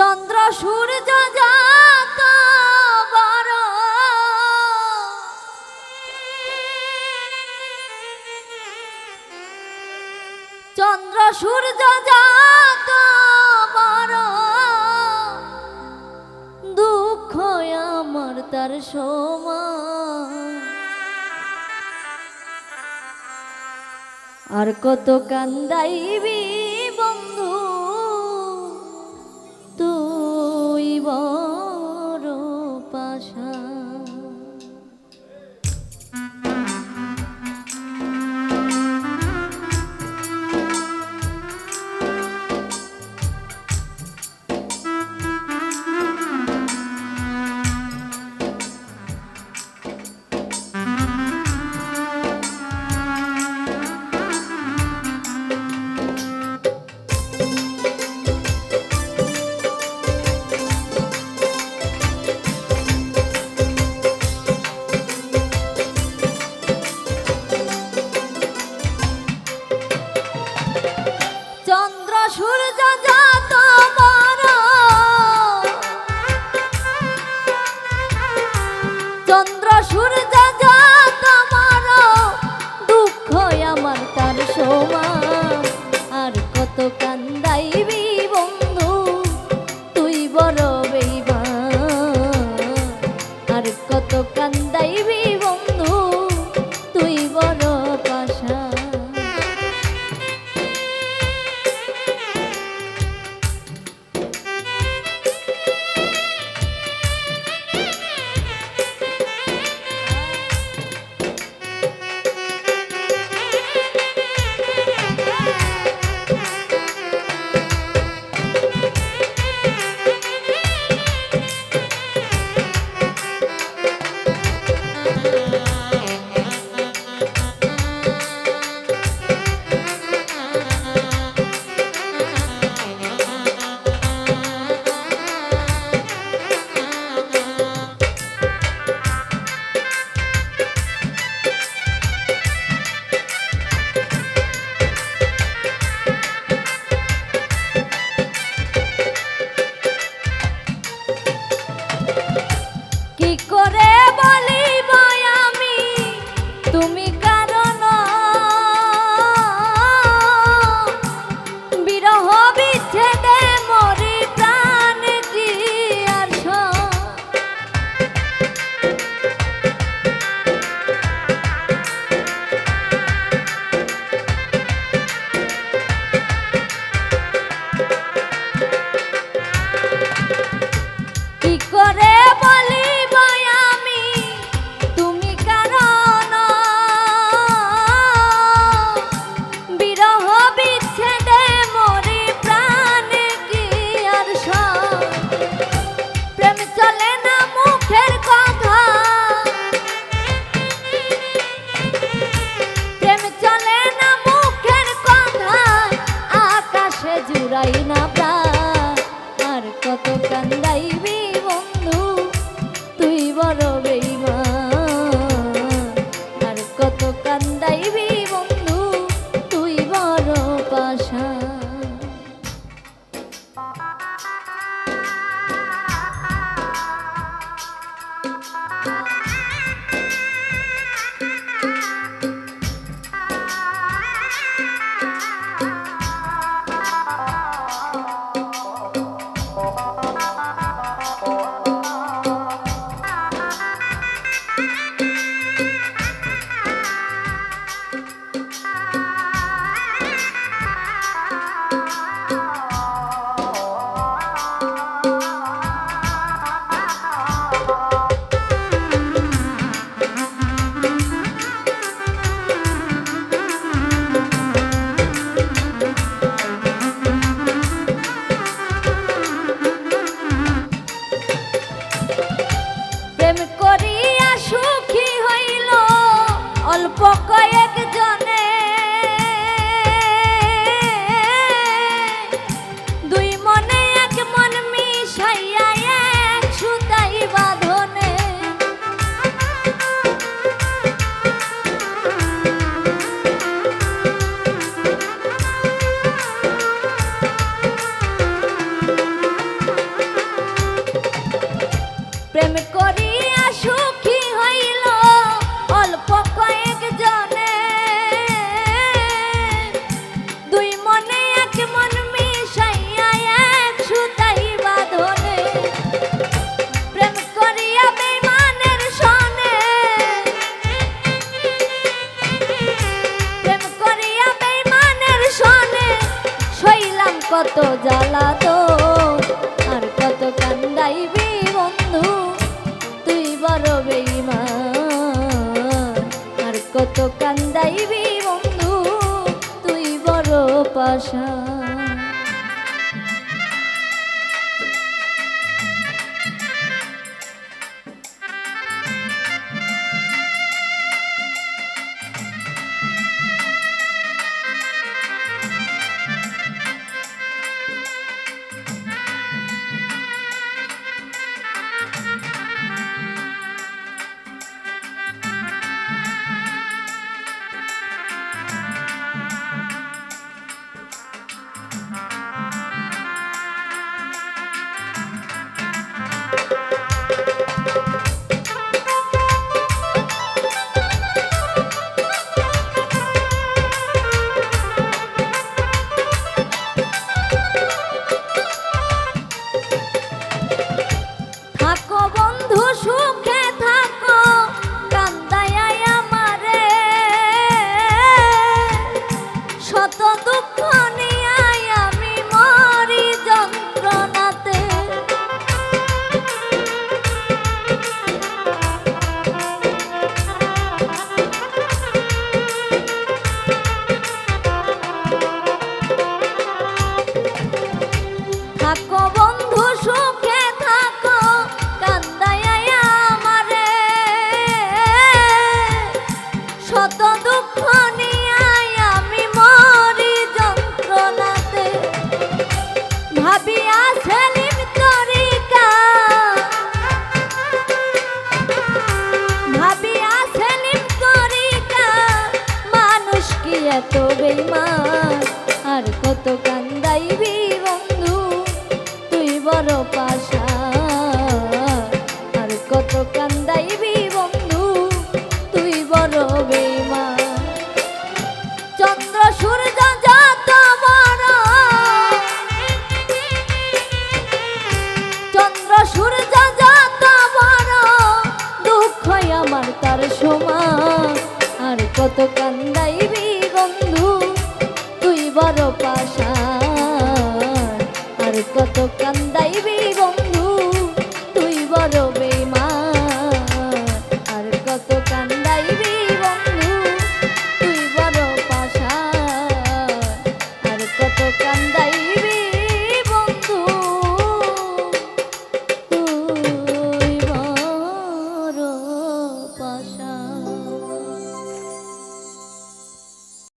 চন্দ্র সূর্য যাত বড়। চন্দ্র সূর্য যাত বড়। দুঃখ আমার তার সমান। আর কত কান্দাইবি। কত কান্দাইবি সুখে কান্দাইবি বন্ধু তুই বড় পাশা আর কত কান্দ